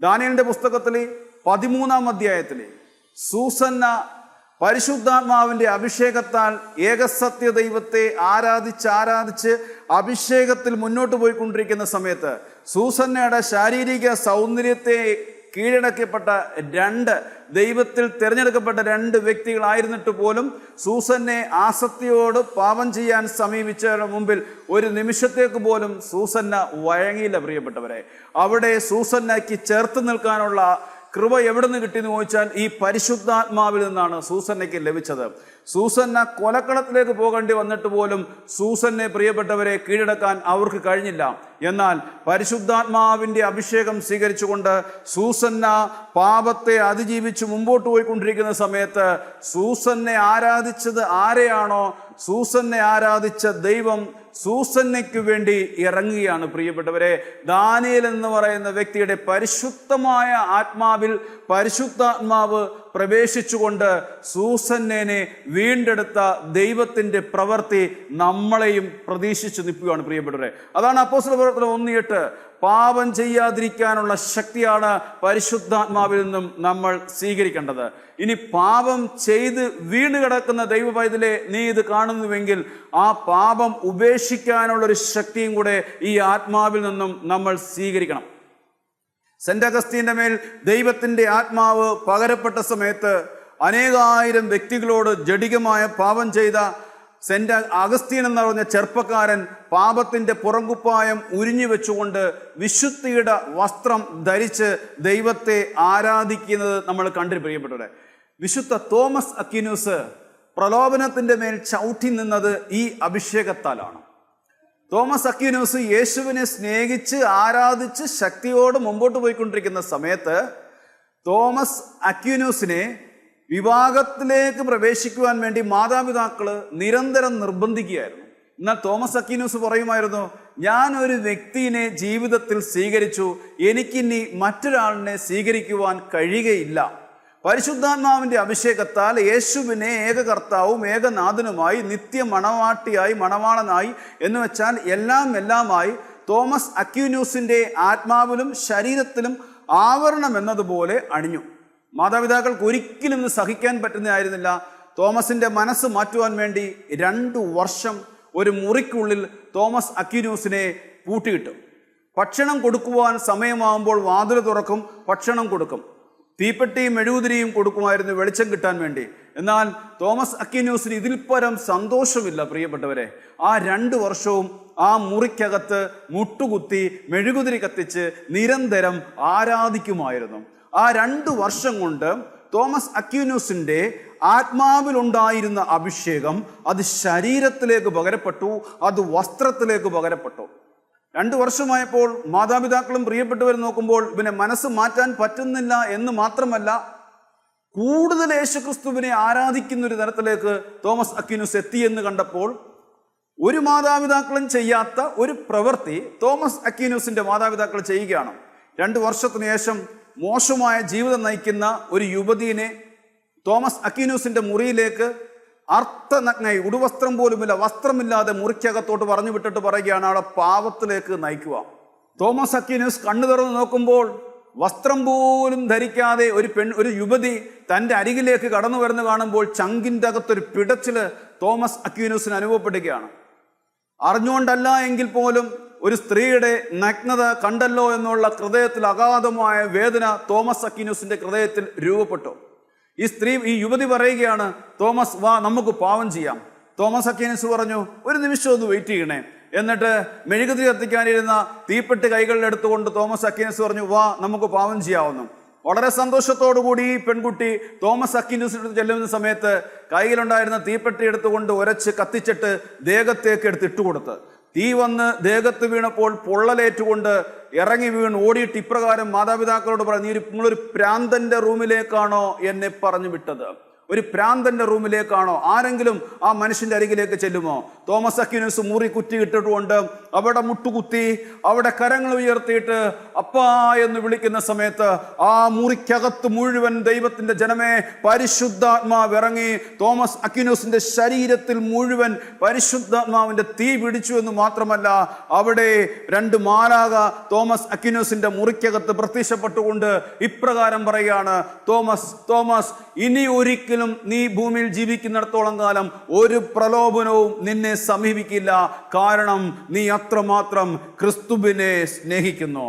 ദാനിയലിന്റെ പുസ്തകത്തിൽ പതിമൂന്നാം അധ്യായത്തിൽ സൂസന്ന പരിശുദ്ധാത്മാവിന്റെ അഭിഷേകത്താൽ ഏകസത്യ ദൈവത്തെ ആരാധിച്ച് ആരാധിച്ച് അഭിഷേകത്തിൽ മുന്നോട്ട് പോയിക്കൊണ്ടിരിക്കുന്ന സമയത്ത് സൂസന്നയുടെ ശാരീരിക സൗന്ദര്യത്തെ കീഴടക്കപ്പെട്ട രണ്ട് ദൈവത്തിൽ തിരഞ്ഞെടുക്കപ്പെട്ട രണ്ട് വ്യക്തികളായിരുന്നിട്ട് പോലും സൂസനെ ആസക്തിയോട് പാപം ചെയ്യാൻ സമീപിച്ചവരുടെ മുമ്പിൽ ഒരു നിമിഷത്തേക്ക് പോലും സൂസന്ന വഴങ്ങിയില്ല പ്രിയപ്പെട്ടവരെ. അവിടെ സൂസന്നയ്ക്ക് ചേർത്ത് നിൽക്കാനുള്ള കൃപ എവിടെ നിന്ന് കിട്ടിയെന്ന് ചോദിച്ചാൽ ഈ പരിശുദ്ധാത്മാവിൽ നിന്നാണ് സൂസന്നയ്ക്ക് ലഭിച്ചത്. സൂസന്ന കൊലക്കളത്തിലേക്ക് പോകേണ്ടി വന്നിട്ട് പോലും സൂസന്നെ പ്രിയപ്പെട്ടവരെ കീഴടക്കാൻ അവർക്ക് കഴിഞ്ഞില്ല. എന്നാൽ പരിശുദ്ധാത്മാവിന്റെ അഭിഷേകം സ്വീകരിച്ചുകൊണ്ട് സൂസന്ന പാപത്തെ അതിജീവിച്ച് മുമ്പോട്ട് പോയിക്കൊണ്ടിരിക്കുന്ന സമയത്ത് സൂസന്നെ ആരാധിച്ചത് ആരെയാണോ? സൂസന്നെ ആരാധിച്ച ദൈവം സൂസന്നയ്ക്ക് വേണ്ടി ഇറങ്ങുകയാണ് പ്രിയപ്പെട്ടവരെ. ദാനിയൽ എന്ന് പറയുന്ന വ്യക്തിയുടെ പരിശുദ്ധമായ ആത്മാവിൽ പരിശുദ്ധാത്മാവ് പ്രവേശിച്ചുകൊണ്ട് സൂസന്നേനെ വീണ്ടെടുത്ത ദൈവത്തിന്റെ പ്രവൃത്തി നമ്മളെയും പ്രതീക്ഷിച്ച് നിൽക്കുകയാണ് പ്രിയപ്പെട്ടവരെ. അതാണ് അപ്പോസ്തല പ്രവർത്തനം ഒന്നിയിട്ട് പാപം ചെയ്യാതിരിക്കാനുള്ള ശക്തിയാണ് പരിശുദ്ധാത്മാവിൽ നിന്നും നമ്മൾ സ്വീകരിക്കേണ്ടത്. ഇനി പാപം ചെയ്ത് വീണ് കിടക്കുന്ന ദൈവ പൈതലെ നീ ഇത് കാണുന്നുവെങ്കിൽ ആ പാപം ഉപേക്ഷിക്കാനുള്ളൊരു ശക്തിയും കൂടെ ഈ ആത്മാവിൽ നിന്നും നമ്മൾ സ്വീകരിക്കണം. സെന്റ് അഗസ്തീന്റെ മേൽ ദൈവത്തിന്റെ ആത്മാവ് പകരപ്പെട്ട സമയത്ത് അനേകായിരം വ്യക്തികളോട് ജഡികമായ പാപം ചെയ്ത സെന്റ് അഗസ്തീൻ എന്ന് പറഞ്ഞ ചെറുപ്പക്കാരൻ പാപത്തിന്റെ പുറങ്കുപ്പായം ഉരിഞ്ഞു വെച്ചുകൊണ്ട് വിശുദ്ധിയുടെ വസ്ത്രം ധരിച്ച് ദൈവത്തെ ആരാധിക്കുന്നത് നമ്മൾ കണ്ടു പ്രിയപ്പെട്ടവരെ. വിശുദ്ധ തോമസ് അക്കിനൂസ് പ്രലോഭനത്തിന്റെ മേൽ ചവിട്ടി നിന്നത് ഈ അഭിഷേകത്താലാണ്. തോമസ് അക്യൂനോസ് യേശുവിനെ സ്നേഹിച്ച് ആരാധിച്ച് ശക്തിയോട് മുമ്പോട്ട് പോയിക്കൊണ്ടിരിക്കുന്ന സമയത്ത് തോമസ് അക്യൂനോസിനെ വിവാഹത്തിലേക്ക് പ്രവേശിക്കുവാൻ വേണ്ടി മാതാപിതാക്കൾ നിരന്തരം നിർബന്ധിക്കുകയായിരുന്നു. എന്നാൽ തോമസ് അക്യൂനോസ് പറയുമായിരുന്നു ഞാൻ ഒരു വ്യക്തിയെ ജീവിതത്തിൽ സ്വീകരിച്ചു. എനിക്കിനി മറ്റൊരാളിനെ സ്വീകരിക്കുവാൻ കഴിയുകയില്ല. പരിശുദ്ധാത്മാവിന്റെ അഭിഷേകത്താൽ യേശുവിനെ ഏകകർത്താവും ഏകനാഥനുമായി നിത്യ മണവാട്ടിയായി മണവാളനായി എന്ന് വെച്ചാൽ എല്ലാം എല്ലാമായി തോമസ് അക്യൂന്യൂസിന്റെ ആത്മാവിലും ശരീരത്തിലും ആവരണം എന്നതുപോലെ അണിഞ്ഞു. മാതാപിതാക്കൾക്ക് ഒരിക്കലും സഹിക്കാൻ പറ്റുന്നതായിരുന്നില്ല. തോമസിന്റെ മനസ്സ് മാറ്റുവാൻ വേണ്ടി രണ്ടു വർഷം ഒരു മുറിക്കുള്ളിൽ തോമസ് അക്യൂന്യൂസിനെ പൂട്ടിയിട്ടു. ഭക്ഷണം കൊടുക്കുവാൻ സമയമാകുമ്പോൾ വാതിൽ തുറക്കും ഭക്ഷണം കൊടുക്കും. തീപ്പെട്ടിയും മെഴുകുതിരിയും കൊടുക്കുമായിരുന്നു വെളിച്ചം കിട്ടാൻ വേണ്ടി. എന്നാൽ തോമസ് അക്കിന്യൂസിന് ഇതിൽ പരം സന്തോഷമില്ല പ്രിയപ്പെട്ടവരെ. ആ രണ്ട് വർഷവും ആ മുറിക്കകത്ത് മുട്ടുകുത്തി മെഴുകുതിരി കത്തിച്ച് നിരന്തരം ആരാധിക്കുമായിരുന്നു. ആ രണ്ട് വർഷം കൊണ്ട് തോമസ് അക്യൂനൂസിന്റെ ആത്മാവിലുണ്ടായിരുന്ന അഭിഷേകം അത് ശരീരത്തിലേക്ക് പകരപ്പെട്ടു അത് വസ്ത്രത്തിലേക്ക് പകരപ്പെട്ടു. രണ്ടു വർഷമായപ്പോൾ മാതാപിതാക്കളും പ്രിയപ്പെട്ടവരും നോക്കുമ്പോൾ ഇവനെ മനസ്സ് മാറ്റാൻ പറ്റുന്നില്ല എന്ന് മാത്രമല്ല കൂടുതൽ യേശുക്രിസ്തുവിനെ ആരാധിക്കുന്ന ഒരു തരത്തിലേക്ക് തോമസ് അക്യൂനസ് എത്തിയെന്ന് കണ്ടപ്പോൾ ഒരു മാതാപിതാക്കളും ചെയ്യാത്ത ഒരു പ്രവൃത്തി തോമസ് അക്യൂനൂസിന്റെ മാതാപിതാക്കൾ ചെയ്യുകയാണ്. രണ്ട് വർഷത്തിന് ശേഷം മോശമായ ജീവിതം നയിക്കുന്ന ഒരു യുവതിയെ തോമസ് അക്യൂനൂസിന്റെ മുറിയിലേക്ക് അർത്ഥനഗ്നായി ഉടുവസ്ത്രം പോലുമില്ല വസ്ത്രമില്ലാതെ മുറിക്കകത്തോട്ട് പറഞ്ഞു വിട്ടിട്ട് പറയുകയാണ് അവിടെ പാപത്തിലേക്ക് നയിക്കുക. തോമസ് അക്യൂനൂസ് കണ്ണു തുറന്ന് നോക്കുമ്പോൾ വസ്ത്രം പോലും ധരിക്കാതെ ഒരു പെൺ ഒരു യുവതി തന്റെ അരികിലേക്ക് കടന്നു വരുന്ന കാണുമ്പോൾ ചങ്കിന്റെ അകത്തൊരു പിടച്ചിൽ തോമസ് അക്യൂനസിന് അനുഭവപ്പെടുകയാണ്. അറിഞ്ഞുകൊണ്ടല്ല എങ്കിൽ പോലും ഒരു സ്ത്രീയുടെ നഗ്നത കണ്ടല്ലോ എന്നുള്ള ഹൃദയത്തിൽ അഗാധമായ വേദന തോമസ് അക്യൂനസിന്റെ ഹൃദയത്തിൽ രൂപപ്പെട്ടു. ഈ സ്ത്രീ ഈ യുവതി പറയുകയാണ് തോമസ് വാ നമുക്ക് പാവം ചെയ്യാം. തോമസ് അക്യൂനസ് പറഞ്ഞു ഒരു നിമിഷം ഒന്ന് വെയിറ്റ് ചെയ്യണേ. എന്നിട്ട് മെഴുകുതിരി കത്തിക്കാനിരുന്ന തീപ്പെട്ട് കൈകളിൽ എടുത്തുകൊണ്ട് തോമസ് അക്കീനസ് പറഞ്ഞു വാ നമുക്ക് പാവം ചെയ്യാവുന്നു. വളരെ സന്തോഷത്തോടു കൂടി ഈ പെൺകുട്ടി തോമസ് അക്യൂനസിന് ചെല്ലുന്ന സമയത്ത് കൈയിലുണ്ടായിരുന്ന തീപ്പെട്ടി എടുത്തുകൊണ്ട് ഉരച്ച് കത്തിച്ചിട്ട് ദേഹത്തേക്ക് എടുത്ത് ഇട്ടുകൊടുത്ത്. തീ വന്ന് ദേഹത്ത് വീണപ്പോൾ പൊള്ളലേറ്റുകൊണ്ട് ഇറങ്ങി വീണ് ഓടിയിട്ട് ഇപ്രകാരം മാതാപിതാക്കളോട് പറഞ്ഞു ഒരു നിങ്ങളൊരു പ്രാന്തന്റെ റൂമിലേക്കാണോ എന്നെ പറഞ്ഞു വിട്ടത്. ഒരു പ്രാന്തന്റെ റൂമിലേക്കാണോ? ആരെങ്കിലും ആ മനുഷ്യന്റെ അരികിലേക്ക് ചെല്ലുമോ? തോമസ് അക്യൂനസ് മുറി കുറ്റി ഇട്ടിട്ടുകൊണ്ട് അവിടെ മുട്ടുകുത്തി അവിടെ കരങ്ങൾ ഉയർത്തിയിട്ട് അപ്പാ എന്ന് വിളിക്കുന്ന സമയത്ത് ആ മുറിക്കകത്ത് മുഴുവൻ ദൈവത്തിന്റെ ജനമേ പരിശുദ്ധാത്മാവ് ഇറങ്ങി തോമസ് അക്യൂനോസിന്റെ ശരീരത്തിൽ മുഴുവൻ പരിശുദ്ധാത്മാവിന്റെ തീ പിടിച്ചു എന്ന് മാത്രമല്ല അവിടെ രണ്ട് മാലാക തോമസ് അക്യൂനോസിന്റെ മുറിക്കകത്ത് പ്രത്യക്ഷപ്പെട്ടുകൊണ്ട് ഇപ്രകാരം പറയുകയാണ് തോമസ് തോമസ് ഇനി ഒരിക്കലും നീ ഭൂമിയിൽ ജീവിക്കുന്നിടത്തോളം കാലം ഒരു പ്രലോഭനവും നിന്നെ സമീപിക്കില്ല. കാരണം നീ അത്രമാത്രം ക്രിസ്തുവിനെ സ്നേഹിക്കുന്നു.